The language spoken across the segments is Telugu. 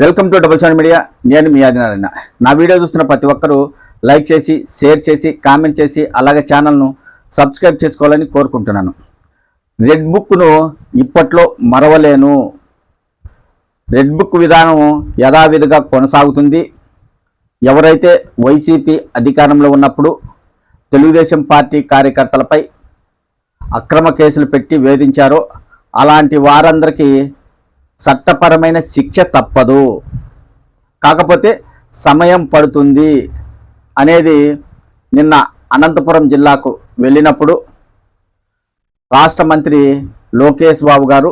Welcome to double seven media. నేను మీ ఆదినారాయణ. నా వీడియో చూస్తున్న ప్రతి ఒక్కరూ లైక్ చేసి షేర్ చేసి కామెంట్ చేసి అలాగే ఛానల్ను సబ్స్క్రైబ్ చేసుకోవాలని కోరుకుంటున్నాను. రెడ్ బుక్ను ఇప్పట్లో మరవలేను. రెడ్ బుక్ విధానం యథావిధిగా కొనసాగుతుంది. ఎవరైతే వైసీపీ అధికారంలో ఉన్నప్పుడు తెలుగుదేశం పార్టీ కార్యకర్తలపై అక్రమ కేసులు పెట్టి వేధించారో అలాంటి వారందరికీ చట్టపరమైన శిక్ష తప్పదు. కాకపోతే సమయం పడుతుంది అనేది నిన్న అనంతపురం జిల్లాకు వెళ్ళినప్పుడు రాష్ట్ర మంత్రి లోకేష్ బాబు గారు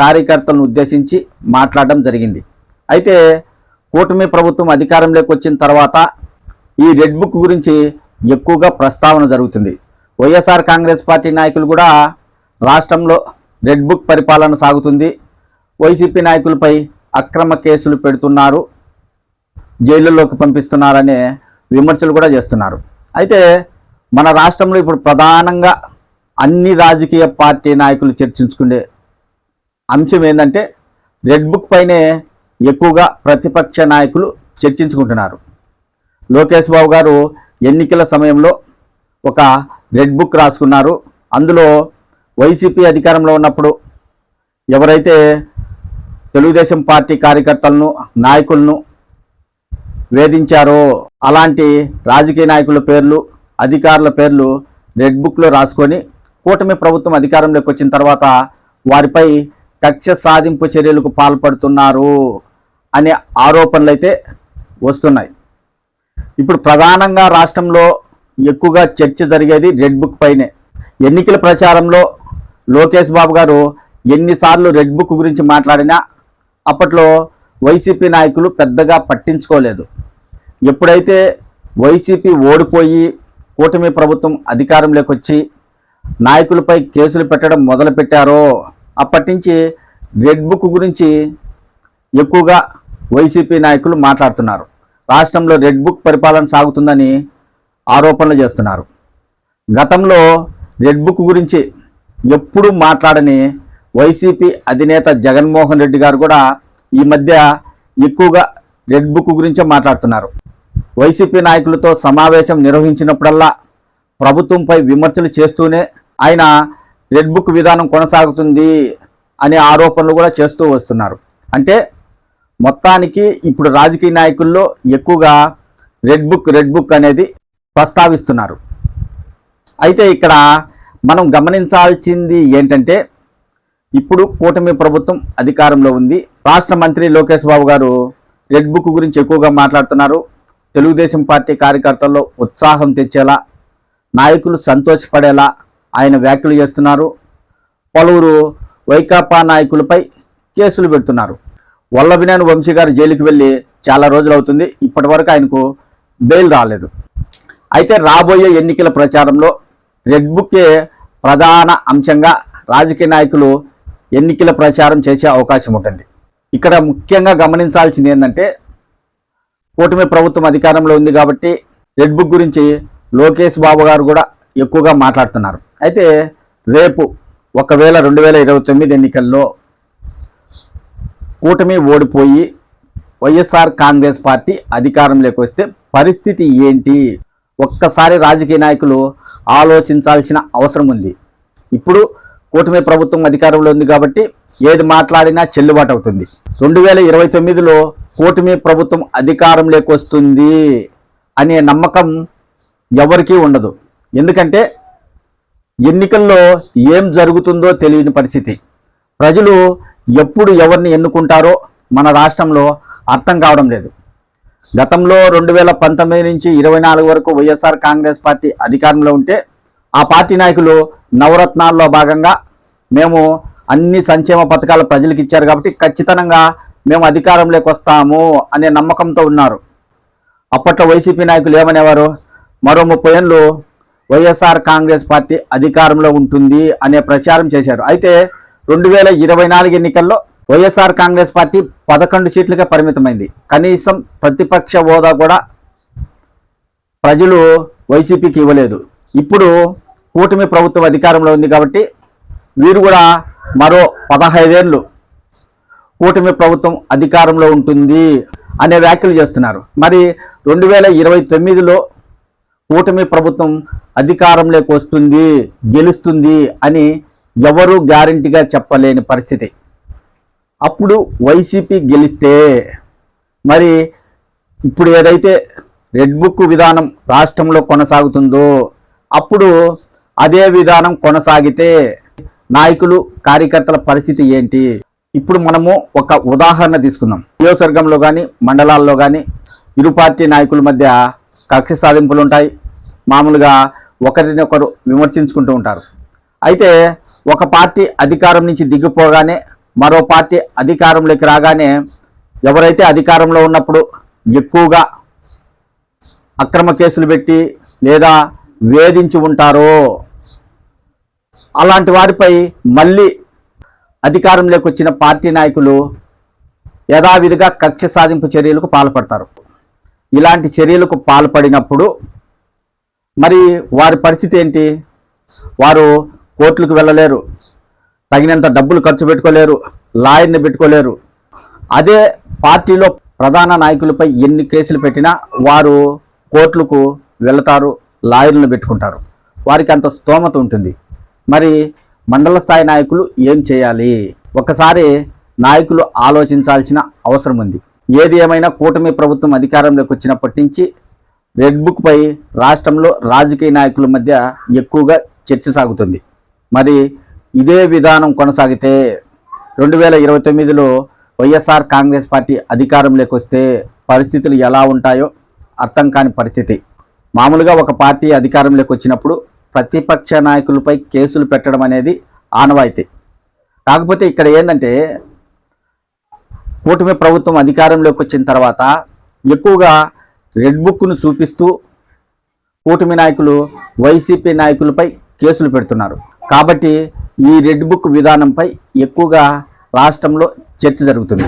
కార్యకర్తలను ఉద్దేశించి మాట్లాడడం జరిగింది. అయితే కూటమి ప్రభుత్వం అధికారంలోకి వచ్చిన తర్వాత ఈ రెడ్ బుక్ గురించి ఎక్కువగా ప్రస్తావన జరుగుతుంది. వైఎస్ఆర్ కాంగ్రెస్ పార్టీ నాయకులు కూడా రాష్ట్రంలో రెడ్ బుక్ పరిపాలన సాగుతుంది. వైసీపీ నాయకులపై అక్రమ కేసులు పెడుతున్నారు జైలులోకి పంపిస్తున్నారనే విమర్శలు కూడా చేస్తున్నారు. అయితే మన రాష్ట్రంలో ఇప్పుడు ప్రధానంగా అన్ని రాజకీయ పార్టీ నాయకులు చర్చించుకునే అంశం ఏంటంటే రెడ్ బుక్ పైనే ఎక్కువగా ప్రతిపక్ష నాయకులు చర్చించుకుంటున్నారు. లోకేష్ బాబు గారు ఎన్నికల సమయంలో ఒక రెడ్ బుక్ రాసుకున్నారు. అందులో వైసీపీ అధికారంలో ఉన్నప్పుడు ఎవరైతే తెలుగుదేశం పార్టీ కార్యకర్తలను నాయకులను వేధించారో అలాంటి రాజకీయ నాయకుల పేర్లు అధికారుల పేర్లు రెడ్ బుక్లో రాసుకొని కూటమి ప్రభుత్వం అధికారంలోకి వచ్చిన తర్వాత వారిపై కక్ష సాధింపు చర్యలకు పాల్పడుతున్నారు అనే ఆరోపణలు అయితే వస్తున్నాయి. ఇప్పుడు ప్రధానంగా రాష్ట్రంలో ఎక్కువగా చర్చ జరిగేది రెడ్ బుక్ పైనే. ఎన్నికల ప్రచారంలో లోకేష్ బాబు గారు ఎన్నిసార్లు రెడ్ బుక్ గురించి మాట్లాడినా అప్పట్లో వైసీపీ నాయకులు పెద్దగా పట్టించుకోలేదు. ఎప్పుడైతే వైసీపీ ఓడిపోయి కూటమి ప్రభుత్వం అధికారంలోకి వచ్చి నాయకులపై కేసులు పెట్టడం మొదలుపెట్టారో అప్పటి నుంచి రెడ్ బుక్ గురించి ఎక్కువగా వైసీపీ నాయకులు మాట్లాడుతున్నారు. రాష్ట్రంలో రెడ్ బుక్ పరిపాలన సాగుతుందని ఆరోపణలు చేస్తున్నారు. గతంలో రెడ్ బుక్ గురించి ఎప్పుడూ మాట్లాడని వైసీపీ అధినేత జగన్మోహన్ రెడ్డి గారు కూడా ఈ మధ్య ఎక్కువగా రెడ్ బుక్ గురించే మాట్లాడుతున్నారు. వైసీపీ నాయకులతో సమావేశం నిర్వహించినప్పుడల్లా ప్రభుత్వంపై విమర్శలు చేస్తూనే ఆయన రెడ్ బుక్ విధానం కొనసాగుతుంది అనే ఆరోపణలు కూడా చేస్తూ వస్తున్నారు. అంటే మొత్తానికి ఇప్పుడు రాజకీయ నాయకుల్లో ఎక్కువగా రెడ్ బుక్ రెడ్ బుక్ అనేది ప్రస్తావిస్తున్నారు. అయితే ఇక్కడ మనం గమనించాల్సింది ఏంటంటే ఇప్పుడు కూటమి ప్రభుత్వం అధికారంలో ఉంది. రాష్ట్ర మంత్రి లోకేష్ బాబు గారు రెడ్ బుక్ గురించి ఎక్కువగా మాట్లాడుతున్నారు. తెలుగుదేశం పార్టీ కార్యకర్తల్లో ఉత్సాహం తెచ్చేలా నాయకులు సంతోషపడేలా ఆయన వ్యాఖ్యలు చేస్తున్నారు. పలువురు వైకాపా నాయకులపై కేసులు పెడుతున్నారు. వల్లభినేని వంశీ గారు జైలుకి వెళ్ళి చాలా రోజులు అవుతుంది. ఇప్పటి వరకు ఆయనకు బెయిల్ రాలేదు. అయితే రాబోయే ఎన్నికల ప్రచారంలో రెడ్ బుక్కే ప్రధాన అంశంగా రాజకీయ నాయకులు ఎన్నికల ప్రచారం చేసే అవకాశం ఉంటుంది. ఇక్కడ ముఖ్యంగా గమనించాల్సింది ఏంటంటే కూటమి ప్రభుత్వం అధికారంలో ఉంది కాబట్టి రెడ్ బుక్ గురించి లోకేష్ బాబు గారు కూడా ఎక్కువగా మాట్లాడుతున్నారు. అయితే రేపు ఒకవేళ రెండు వేల ఇరవై తొమ్మిది ఎన్నికల్లో కూటమి ఓడిపోయి వైఎస్ఆర్ కాంగ్రెస్ పార్టీ అధికారంలోకి వస్తే పరిస్థితి ఏంటి? ఒక్కసారి రాజకీయ నాయకులు ఆలోచించాల్సిన అవసరం ఉంది. ఇప్పుడు కూటమి ప్రభుత్వం అధికారంలో ఉంది కాబట్టి ఏది మాట్లాడినా చెల్లుబాటు అవుతుంది. రెండు వేల ఇరవై తొమ్మిదిలో కూటమి ప్రభుత్వం అధికారంలోకి వస్తుంది అనే నమ్మకం ఎవరికీ ఉండదు. ఎందుకంటే ఎన్నికల్లో ఏం జరుగుతుందో తెలియని పరిస్థితి. ప్రజలు ఎప్పుడు ఎవరిని ఎన్నుకుంటారో మన రాష్ట్రంలో అర్థం కావడం లేదు. గతంలో రెండు వేల పంతొమ్మిది నుంచి ఇరవై నాలుగు వరకు వైఎస్ఆర్ కాంగ్రెస్ పార్టీ అధికారంలో ఉంటే ఆ పార్టీ నాయకులు నవరత్నాల్లో భాగంగా మేము అన్ని సంక్షేమ పథకాలు ప్రజలకు ఇచ్చారు కాబట్టి ఖచ్చితంగా మేము అధికారంలోకి వస్తాము అనే నమ్మకంతో ఉన్నారు. అప్పట్లో వైసీపీ నాయకులు ఏమనేవారు? మరో ముప్పై ఏళ్ళు వైఎస్ఆర్ కాంగ్రెస్ పార్టీ అధికారంలో ఉంటుంది అనే ప్రచారం చేశారు. అయితే రెండు వేల ఇరవై నాలుగు ఎన్నికల్లో వైఎస్ఆర్ కాంగ్రెస్ పార్టీ పదకొండు సీట్లుగా పరిమితమైంది. కనీసం ప్రతిపక్ష హోదా కూడా ప్రజలు వైసీపీకి ఇవ్వలేదు. ఇప్పుడు కూటమి ప్రభుత్వం అధికారంలో ఉంది కాబట్టి వీరు కూడా మరో పదహైదేళ్ళు కూటమి ప్రభుత్వం అధికారంలో ఉంటుంది అనే వ్యాఖ్యలు చేస్తున్నారు. మరి రెండు వేల ఇరవై తొమ్మిదిలో కూటమి ప్రభుత్వం అధికారంలోకి వస్తుంది గెలుస్తుంది అని ఎవరూ గ్యారంటీగా చెప్పలేని పరిస్థితి. అప్పుడు వైసీపీ గెలిస్తే మరి ఇప్పుడు ఏదైతే రెడ్ బుక్ విధానం రాష్ట్రంలో కొనసాగుతుందో అప్పుడు అదే విధానం కొనసాగితే నాయకులు కార్యకర్తల పరిస్థితి ఏంటి? ఇప్పుడు మనము ఒక ఉదాహరణ తీసుకుందాం. నియోజకవర్గంలో కానీ మండలాల్లో కానీ ఇరు పార్టీ నాయకుల మధ్య కక్ష సాధింపులు ఉంటాయి. మామూలుగా ఒకరిని ఒకరు విమర్శించుకుంటూ ఉంటారు. అయితే ఒక పార్టీ అధికారం నుంచి దిగిపోగానే మరో పార్టీ అధికారంలోకి రాగానే ఎవరైతే అధికారంలో ఉన్నప్పుడు ఎక్కువగా అక్రమ కేసులు పెట్టి లేదా వేధించి ఉంటారో? అలాంటి వారిపై మళ్ళీ అధికారంలోకి వచ్చిన పార్టీ నాయకులు యథావిధిగా కక్ష సాధింపు చర్యలకు పాల్పడతారు. ఇలాంటి చర్యలకు పాల్పడినప్పుడు మరి వారి పరిస్థితి ఏంటి? వారు కోర్టులకు వెళ్ళలేరు తగినంత డబ్బులు ఖర్చు పెట్టుకోలేరు లాయర్ని పెట్టుకోలేరు. అదే పార్టీలో ప్రధాన నాయకులపై ఎన్ని కేసులు పెట్టినా వారు కోర్టులకు వెళతారు. లాయర్లను పెట్టుకుంటారు. వారికి అంత స్తోమత ఉంటుంది. మరి మండల స్థాయి నాయకులు ఏం చేయాలి? ఒకసారి నాయకులు ఆలోచించాల్సిన అవసరం ఉంది. ఏది ఏమైనా కూటమి ప్రభుత్వం అధికారంలోకి వచ్చినప్పటి నుంచి రెడ్ బుక్ పై రాష్ట్రంలో రాజకీయ నాయకుల మధ్య ఎక్కువగా చర్చ సాగుతుంది. మరి ఇదే విధానం కొనసాగితే రెండు వేల ఇరవై తొమ్మిదిలో వైఎస్ఆర్ కాంగ్రెస్ పార్టీ అధికారంలోకి వస్తే పరిస్థితులు ఎలా ఉంటాయో అర్థం కాని పరిస్థితి. మామూలుగా ఒక పార్టీ అధికారంలోకి వచ్చినప్పుడు ప్రతిపక్ష నాయకులపై కేసులు పెట్టడం అనేది ఆనవాయితీ. కాకపోతే ఇక్కడ ఏంటంటే కూటమి ప్రభుత్వం అధికారంలోకి వచ్చిన తర్వాత ఎక్కువగా రెడ్ బుక్ను చూపిస్తూ కూటమి నాయకులు వైసీపీ నాయకులపై కేసులు పెడుతున్నారు. కాబట్టి ఈ రెడ్ బుక్ విధానంపై ఎక్కువగా రాష్ట్రంలో చర్చ జరుగుతుంది.